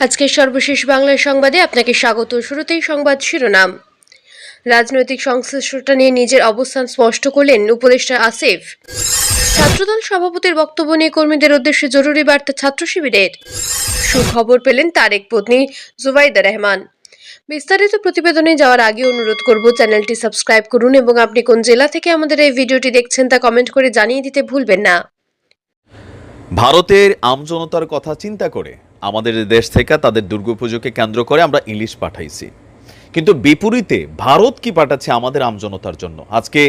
আজকের সর্বশেষ বাংলার সংবাদে আপনাকে স্বাগত। শুরুতেই সংবাদ শিরোনাম। রাজনৈতিক সংশ্লিষ্টতা নিয়ে নিজের অবস্থান স্পষ্ট করলেন উপদেষ্টা আসিফ। ছাত্রদল সভাপতির বক্তব্য নিয়ে কর্মীদের উদ্দেশ্যে জরুরি বার্তা ছাত্র শিবিরের। সুখবর পেলেন তারেক পত্নী জুবাইদা রহমান। বিস্তারিত প্রতিবেদনে যাওয়ার আগে অনুরোধ করব চ্যানেলটি সাবস্ক্রাইব করুন এবং আপনি কোন জেলা থেকে আমাদের এই ভিডিওটি দেখছেন তা কমেন্ট করে জানিয়ে দিতে ভুলবেন না। ভারতের আমজনতার কথা চিন্তা করে আমাদের দেশ থেকে তাদের দুর্গাপুজোকে কেন্দ্র করে আমরা ইলিশ পাঠাইছি। কিন্তু বিপরীতে ভারত কি পাঠাচ্ছে আমাদের আমজনতার জন্য? আজকে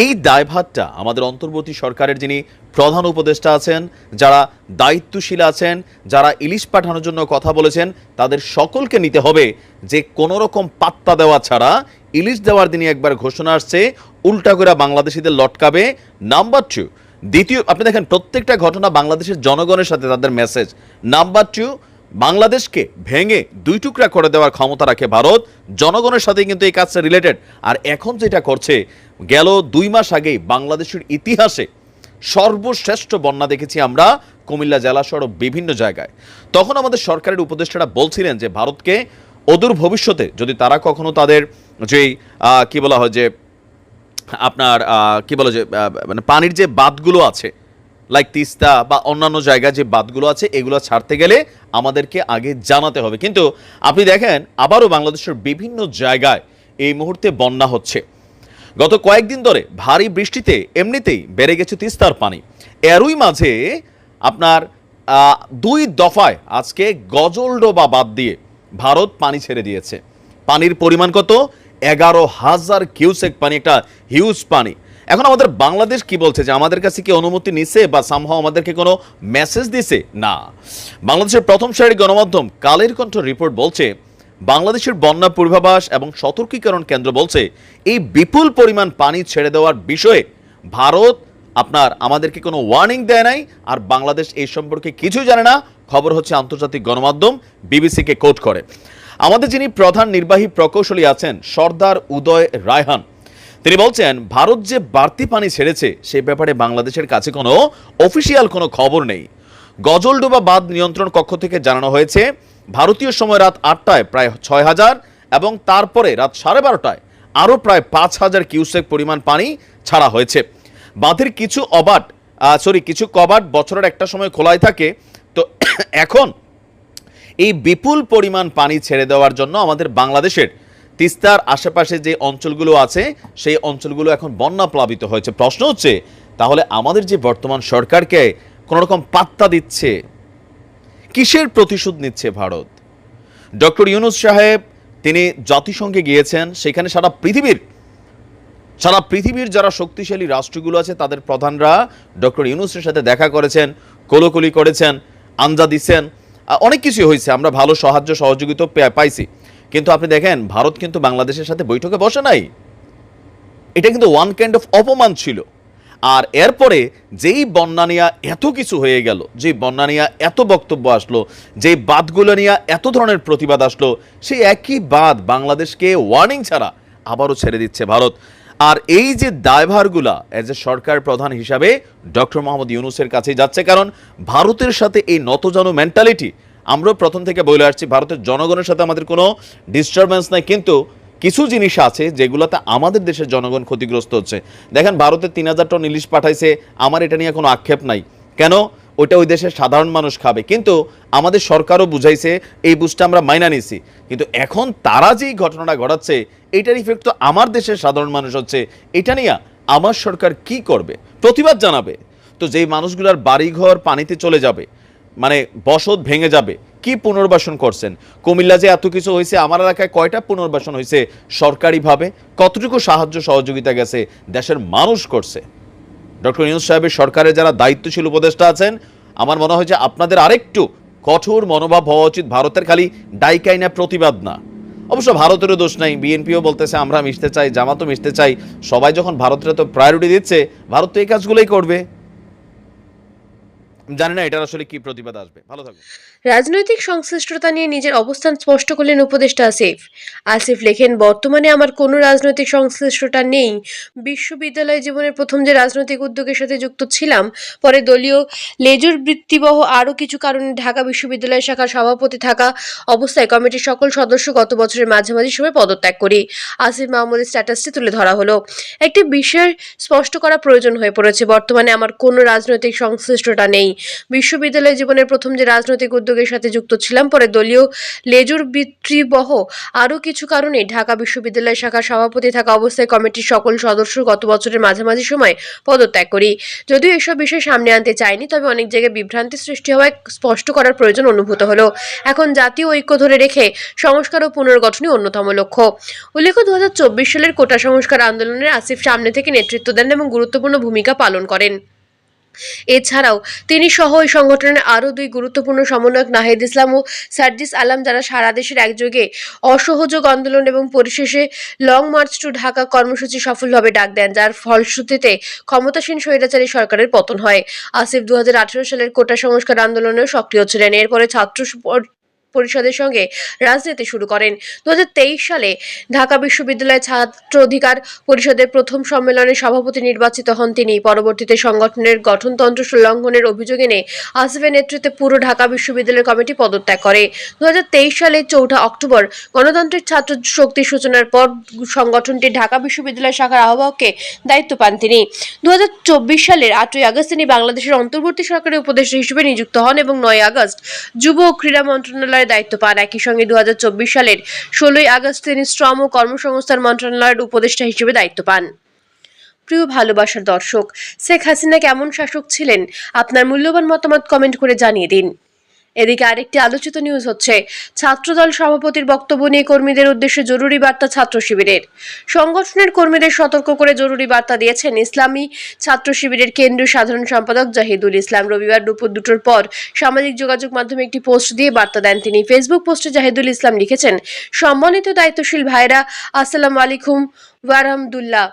এই দায়ভারটা আমাদের অন্তর্বর্তী সরকারের যিনি প্রধান উপদেষ্টা আছেন, যারা দায়িত্বশীল আছেন, যারা ইলিশ পাঠানোর জন্য কথা বলেছেন, তাদের সকলকে নিতে হবে যে কোনো রকম পাত্তা দেওয়া ছাড়া ইলিশ দেওয়ার দিনই একবার ঘোষণা আসছে, উল্টা করে বাংলাদেশিদের লটকাবে। নাম্বার টু দ্বিতীয়, আপনি দেখেন প্রত্যেকটা ঘটনা বাংলাদেশের জনগণের সাথে তাদের মেসেজ নাম্বার টু বাংলাদেশকে ভেঙে দুই টুকরা করে দেওয়ার ক্ষমতা রাখে ভারত। জনগণের সাথে কিন্তু এই কাজটা রিলেটেড আর এখন যেটা করছে, গেল দুই মাস আগেই বাংলাদেশের ইতিহাসে সর্বশ্রেষ্ঠ বন্যা দেখেছি আমরা কুমিল্লা জেলা সহ বিভিন্ন জায়গায়। তখন আমাদের সরকারের উপদেষ্টারা বলছিলেন যে, ভারতকে অদূর ভবিষ্যতে যদি তারা কখনো তাদের যেই কি বলা হয় যে আপনার কি বলে যে মানে পানির যে বাঁধগুলো আছে লাইক তিস্তা বা অন্যান্য জায়গায় যে বাঁধগুলো আছে, এগুলো ছাড়তে গেলে আমাদেরকে আগে জানাতে হবে। কিন্তু আপনি দেখেন, আবারও বাংলাদেশের বিভিন্ন জায়গায় এই মুহূর্তে বন্যা হচ্ছে। গত কয়েকদিন ধরে ভারী বৃষ্টিতে এমনিতেই বেড়ে গেছে তিস্তার পানি। এরই মাঝে আপনার দুই দফায় আজকে গজলডোবা বাদ দিয়ে ভারত পানি ছেড়ে দিয়েছে। পানির পরিমাণ কত? এগারো হাজার কিউসেক পানি, একটা হিউজ পানি। এখন আমাদের বাংলাদেশ কি বলছে যে আমাদের কাছে কি অনুমতি নিছে বা সামহাও আমাদেরকে কোনো মেসেজ দিছে? না। বাংলাদেশের প্রথম সারির গণমাধ্যম কালের কণ্ঠ রিপোর্ট বলছে, বাংলাদেশের বন্যা পূর্বাভাস এবং সতর্কীকরণ কেন্দ্র বলছে, এই বিপুল পরিমাণ পানি ছেড়ে দেওয়ার বিষয়ে ভারত আপনার আমাদেরকে কোনো ওয়ার্নিং দেয় নাই, আর বাংলাদেশ এই সম্পর্কে কিছু জানে না। খবর হচ্ছে আন্তর্জাতিক গণমাধ্যম, বিবিসিকে কোট করে। আমাদের যিনি প্রধান নির্বাহী প্রকৌশলী আছেন, সর্দার উদয় রায়হান, তিনি বলছেন, ভারত যে বাড়তি পানি ছেড়েছে, সে ব্যাপারে বাংলাদেশের কাছে কোনো অফিসিয়াল কোনো খবর নেই। গজলডোবা বাঁধ নিয়ন্ত্রণ কক্ষ থেকে জানানো হয়েছে, ভারতীয় সময় রাত আটটায় প্রায় ছয় হাজার এবং তারপরে রাত সাড়ে বারোটায় আরও প্রায় পাঁচ হাজার কিউসেক পরিমাণ পানি ছাড়া হয়েছে। বাঁধের কিছু অবাট সরি কিছু কবাট বছরের একটা সময় খোলাই থাকে। তো এখন এই বিপুল পরিমাণ পানি ছেড়ে দেওয়ার জন্য আমাদের বাংলাদেশের তিস্তার আশেপাশে যে অঞ্চলগুলো আছে, সেই অঞ্চলগুলো এখন বন্যা প্লাবিত হয়েছে। প্রশ্ন হচ্ছে, তাহলে আমাদের যে বর্তমান সরকারকে কোনো রকম পাত্তা দিচ্ছে? কিসের প্রতিশোধ নিচ্ছে ভারত? ডক্টর ইউনুস সাহেব, তিনি জাতিসংঘে গিয়েছেন, সেখানে সারা পৃথিবীর সারা পৃথিবীর যারা শক্তিশালী রাষ্ট্রগুলো আছে, তাদের প্রধানরা ডক্টর ইউনুসের সাথে দেখা করেছেন, কোলোকুলি করেছেন, আঞ্জা দিচ্ছেন অনেক কিছু হয়েছে, আমরা ভালো সাহায্য সহযোগিতা পাইছি। কিন্তু আপনি দেখেন, ভারত কিন্তু বাংলাদেশের সাথে বৈঠকে বসে নাই। এটা কিন্তু ওয়ান কাইন্ড অফ অপমান ছিল। আর এরপরে যেই বন্যা নিয়ে এত কিছু হয়ে গেল যে বন্যা নিয়ে এত বক্তব্য আসলো যে বাদগুলো নিয়ে এত ধরনের প্রতিবাদ আসলো, সেই একই বাদ বাংলাদেশকে ওয়ার্নিং ছাড়া আবারও ছেড়ে দিচ্ছে ভারত। আর এই যে দায়ভারগুলা এজ এ সরকার প্রধান হিসাবে ডক্টর মোহাম্মদ ইউনুসের কাছে যাচ্ছে, কারণ ভারতের সাথে এই নতজানু মেন্টালিটি আমরাও প্রথম থেকে বলে আসছি, ভারতের জনগণের সাথে আমাদের কোনো ডিস্টারবেন্স নাই, কিন্তু কিছু জিনিস আছে যেগুলোতে আমাদের দেশের জনগণ ক্ষতিগ্রস্ত হচ্ছে। দেখেন, ভারতে তিন হাজার টন ইলিশ পাঠাইছে, আমার এটা নিয়ে কোনো আক্ষেপ নাই। কেন? ওইটা ওই দেশের সাধারণ মানুষ খাবে। কিন্তু আমাদের সরকারও বুঝাইছে, এই বুঝটা আমরা মাইনা নিছি কিন্তু এখন তারা যেই ঘটনাটা ঘটাচ্ছে, এটার ইফেক্ট তো আমার দেশের সাধারণ মানুষ হচ্ছে। এটা নিয়ে আমার সরকার কি করবে? প্রতিবাদ জানাবে। তো যেই মানুষগুলোর বাড়িঘর পানিতে চলে যাবে মানে বসত ভেঙে যাবে, কি পুনর্বাসন করছেন? কুমিল্লা যে এত কিছু হয়েছে, আমার এলাকায় কয়টা পুনর্বাসন হয়েছে সরকারিভাবে? কতটুকু সাহায্য সহযোগিতা গেছে? দেশের মানুষ করছে। ডক্টর ইউনুস সাহেবের সরকারের যারা দায়িত্বশীল উপদেষ্টা আছেন, আমার মনে হয় যে আপনাদের আরেকটু কঠোর মনোভাব হওয়া উচিত ভারতের খালি ডাইকাইনা প্রতিবাদ না। অবশ্য ভারতেরও দোষ নাই, বিএনপিও বলতেছে আমরা মিশতে চাই, জামাতও মিশতে চাই, সবাই যখন ভারতের তো প্রায়োরিটি দিচ্ছে, ভারত তো এই কাজগুলোই করবে। জানি না এটার আসলে কি প্রতিবাদ আসবে। ভালো থাকবে রাজনৈতিক সংশ্লিষ্টতা নিয়ে নিজের অবস্থান স্পষ্ট করলেন উপদেষ্টা আসিফ। আসিফ লেখেন, বর্তমানে আমার কোনো রাজনৈতিক সংশ্লিষ্টতা নেই। বিশ্ববিদ্যালয় জীবনের প্রথম যে রাজনৈতিক উদ্যোগের সাথে যুক্ত ছিলাম, পরে দলীয় লেজুর বৃত্তিবহ আরও কিছু কারণে ঢাকা বিশ্ববিদ্যালয় শাখার সভাপতি থাকা অবস্থায় কমিটির সকল সদস্য গত বছরের মাঝামাঝি সময় পদত্যাগ করি। আসিফ মাহমুদের স্ট্যাটাসটি তুলে ধরা হলো। একটি বিষয় স্পষ্ট করা প্রয়োজন হয়ে পড়েছে, বর্তমানে আমার কোনো রাজনৈতিক সংশ্লিষ্টতা নেই। বিশ্ববিদ্যালয় জীবনের প্রথম যে রাজনৈতিক উদ্যোগের সাথে যুক্ত ছিলাম। পরে দলীয় লেজুর বৃত্তিবহ আরও কিছু কারণে ঢাকা বিশ্ববিদ্যালয় শাখার সভাপতি থাকা অবস্থায় কমিটির সকল সদস্য গত বছরের মাঝামাঝি সময় পদত্যাগ করি। যদিও এসব বিষয় সামনে আনতে চাইনি, তবে অনেক জায়গায় বিভ্রান্তি সৃষ্টি হওয়ায় স্পষ্ট করার প্রয়োজন অনুভূত হলো। এখন জাতীয় ঐক্য ধরে রেখে সংস্কার ও পুনর্গঠনই অন্যতম লক্ষ্য। উল্লেখ্য দু হাজার চব্বিশ সালের কোটা সংস্কার আন্দোলনের আসিফ সামনে থেকে নেতৃত্ব দেন এবং গুরুত্বপূর্ণ ভূমিকা পালন করেন। এছাড়াও তিনি সহ ওই সংগঠনের আরও দুই গুরুত্বপূর্ণ সমন্বয়ক নাহিদ ইসলাম ও সার্জিস আলম যারা সারা দেশের একযোগে অসহযোগ আন্দোলন এবং পরিশেষে লং মার্চ টু ঢাকা কর্মসূচি সফলভাবে ডাক দেন, যার ফলশ্রুতিতে ক্ষমতাসীন স্বৈরাচারী সরকারের পতন হয়। আসিফ দু হাজার আঠারো সালের কোটা সংস্কার আন্দোলনেও সক্রিয় ছিলেন। এরপরে ছাত্র পরিষদের সঙ্গে রাজনীতি শুরু করেন। দু হাজার তেইশ সালে ঢাকা বিশ্ববিদ্যালয় ছাত্র অধিকার পরিষদের প্রথম সম্মেলনে সভাপতি নির্বাচিত হন তিনি। পরবর্তীতে সংগঠনের গঠনতন্ত্র লঙ্ঘনের অভিযোগ এনে আসিফের নেতৃত্বে পুরো ঢাকা বিশ্ববিদ্যালয় কমিটি পদত্যাগ করে। দুহাজার তেইশ সালে চৌঠা অক্টোবর গণতান্ত্রিক ছাত্র শক্তির সূচনার পর সংগঠনটি ঢাকা বিশ্ববিদ্যালয় শাখার আহ্বায়ককে দায়িত্ব পান তিনি। দু হাজার চব্বিশ সালের আটই আগস্ট তিনি বাংলাদেশের অন্তর্বর্তী সরকারের উপদেষ্টা হিসেবে নিযুক্ত হন এবং নয় আগস্ট যুব ও ক্রীড়া মন্ত্রণালয়ের দায়িত্ব পান। একই সঙ্গে দু হাজার চব্বিশ সালের ষোলোই আগস্ট তিনি শ্রম ও কর্মসংস্থান মন্ত্রণালয়ের উপদেষ্টা হিসেবে দায়িত্ব পান। প্রিয় ভালোবাসার দর্শক, শেখ হাসিনা কেমন শাসক ছিলেন? আপনার মূল্যবান মতামত কমেন্ট করে জানিয়ে দিন। এদিকে আরেকটি আলোচিত নিউজ হচ্ছে, ছাত্রদল সভাপতির বক্তব্য নিয়ে কর্মীদের উদ্দেশ্যে জরুরি বার্তা ছাত্র শিবিরের। সংগঠনের কর্মীদের সতর্ক করে জরুরি বার্তা দিয়েছেন ইসলামী ছাত্র শিবিরের কেন্দ্রীয় সাধারণ সম্পাদক জাহিদুল ইসলাম। রবিবার দুপুর দুটোর পর সামাজিক যোগাযোগ মাধ্যমে একটি পোস্ট দিয়ে বার্তা দেন তিনি। ফেসবুক পোস্টে জাহিদুল ইসলাম লিখেছেন, সম্মানিত দায়িত্বশীল ভাইরা আসসালামু আলাইকুম। ওয়ারহামদুল্লাহ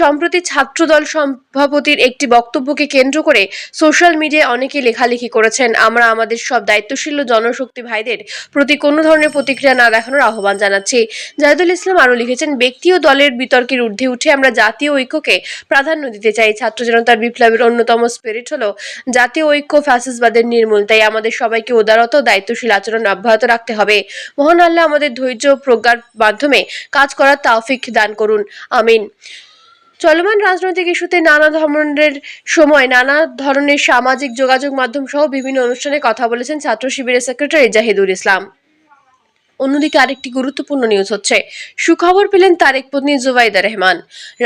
সম্প্রতি ছাত্রদল সভাপতির একটি বক্তব্যকে কেন্দ্র করে সোশ্যাল মিডিয়ায় অনেকে লেখালেখি করেছেন। আমরা আমাদের সব দায়িত্বশীল জনশক্তি ভাইদের প্রতি কোনো ধরনের প্রতিক্রিয়া না দেখানোর আহ্বান জানাচ্ছি। জাহিদুল ইসলাম আরও লিখেছেন, ব্যক্তি ও দলের বিতর্কের ঊর্ধ্বে উঠে আমরা জাতীয় ঐক্যকে প্রাধান্য দিতে চাই। ছাত্র জনতার বিপ্লবের অন্যতম স্পিরিট হলো জাতীয় ঐক্য, ফ্যাসিসবাদের নির্মূল। তাই আমাদের সবাইকে উদারত দায়িত্বশীল আচরণ অব্যাহত রাখতে হবে। মহান আল্লাহ আমাদের ধৈর্য প্রজ্ঞার মাধ্যমে কাজ করার তাওফিক দান করুন। আমিন। চলমান রাজনৈতিক ইস্যুতে নানা ধরনের সময়, নানা ধরনের সামাজিক যোগাযোগ মাধ্যম সহ বিভিন্ন অনুষ্ঠানে কথা বলেছেন ছাত্র শিবিরের সেক্রেটারি জাহিদুল ইসলাম। অন্যদিকে আরেকটি গুরুত্বপূর্ণ নিউজ হচ্ছে। সুখবর পেলেন তারেক পত্নী জুবাইদা রহমান।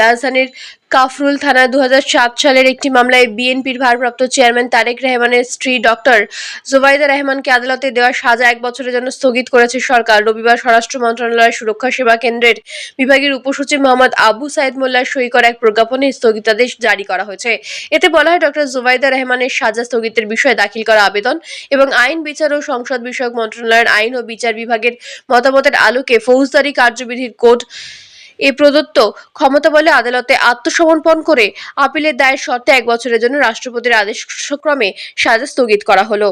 রাজধানীর কাফরুল থানা দু হাজার সাত সালের একটি মামলায় বিএনপির ভারপ্রাপ্ত চেয়ারম্যান তারেক রহমানের স্ত্রী ডক্টর জুবাইদা রহমানকে আদালতে দেওয়া সাজা এক বছরের জন্য স্থগিত করেছে সরকার। রবিবার স্বরাষ্ট্র মন্ত্রণালয়ের সুরক্ষা সেবা কেন্দ্রের বিভাগের উপসচিব মোহাম্মদ আবু সাইদ মোল্লার সই করা এক প্রজ্ঞাপনে স্থগিতাদেশ জারি করা হয়েছে। এতে বলা হয়, ডক্টর জুবাইদা রহমানের সাজা স্থগিতের বিষয়ে দাখিল করা আবেদন এবং আইন বিচার ও সংসদ বিষয়ক মন্ত্রণালয়ের আইন ও বিচার বিভাগের মতামতের আলোকে ফৌজদারি কার্যবিধির কোড এ প্রদত্ত ক্ষমতা বলে আদালতে আত্মসমর্পণ করে আপিলের দায়ের শর্তে এক বছরের জন্য রাষ্ট্রপতির আদেশক্রমে সাজা স্থগিত করা হলো।